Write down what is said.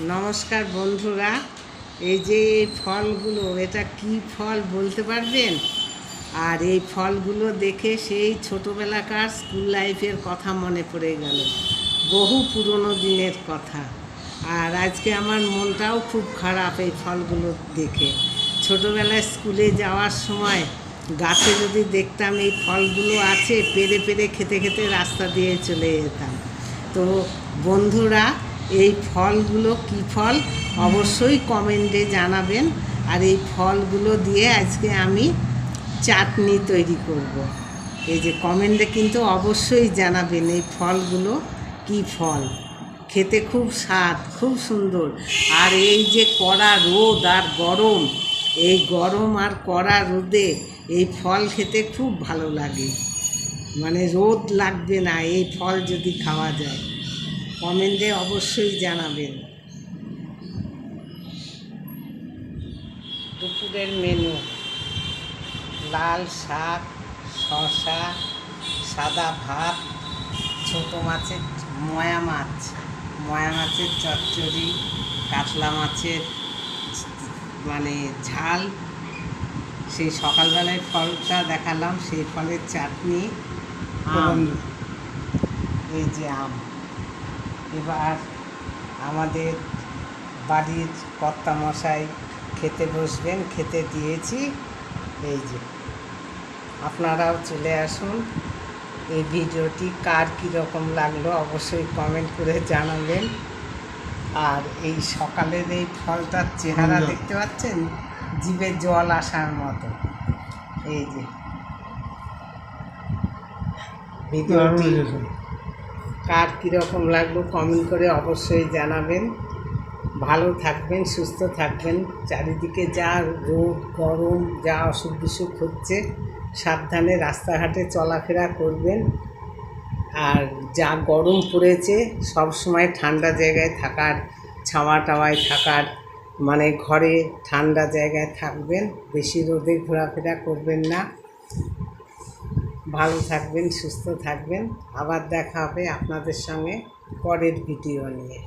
নমস্কার বন্ধুরা, এই যে ফলগুলো, এটা কি ফল বলতে পারবেন? আর এই ফলগুলো দেখে সেই ছোটোবেলাকার স্কুল লাইফের কথা মনে পড়ে গেল, বহু পুরনো দিনের কথা। আর আজকে আমার মনটাও খুব খারাপ এই ফলগুলো দেখে। ছোটোবেলায় স্কুলে যাওয়ার সময় গাছে যদি দেখতাম এই ফলগুলো আছে, পেরে পেরে খেতে খেতে রাস্তা দিয়ে চলে যেতাম। তো বন্ধুরা এই ফলগুলো কি ফল? অবশ্যই কমেন্টে জানাবেন। আর এই ফলগুলো দিয়ে আজকে আমি চাটনি তৈরি করব। এই যে কমেন্টে কিন্তু অবশ্যই জানাবেন এই ফলগুলো কি ফল? খেতে খুব স্বাদ, খুব সুন্দর। আর এই যে কড়া রোদ আর গরম, এই গরম আর কড়া রোদে এই ফল খেতে খুব ভালো লাগে। মানে রোদ লাগবে না, এই ফল যদি খাওয়া যায়। কমেন্টে অবশ্যই জানাবেন। দুপুরের মেনু লাল শাক শশা সাদা ভাত ছোটো মাছের ময়া মাছ ময়া মাছের চচ্চড়ি কাতলা মাছের মানে ঝাল। সেই সকালবেলায় ফলটা দেখালাম সেই ফলের চাটনি আম। এই যে আম। এবার আমাদের বাড়ির কর্তামশাই খেতে বসবেন খেতে দিয়েছি। এই যে আপনারাও চলে আসুন। এই ভিডিওটি কার কীরকম লাগল অবশ্যই কমেন্ট করে জানাবেন। আর এই সকালের এই ফলটার চেহারা দেখতে পাচ্ছেন? জিভে জল আসার মতো। এই যে ভিডিওটি কার কীরকম লাগল কমেন্ট করে অবশ্যই জানাবেন। ভালো থাকবেন, সুস্থ থাকবেন। চারিদিকে যা রোদ, গরম, যা অসুখ বিসুখ হচ্ছে, সাবধানে রাস্তাঘাটে চলাফেরা করবেন। আর যা গরম পড়েছে, সব সময় ঠান্ডা জায়গায় থাকার, ছাওয়া টাওয়ায় থাকার মানে ঘরে ঠান্ডা জায়গায় থাকবেন। বেশি রোদে ঘোরাফেরা করবেন না। ভালো থাকবেন সুস্থ থাকবেন। আবার দেখা হবে আপনাদের সঙ্গে পরের ভিডিও নিয়ে।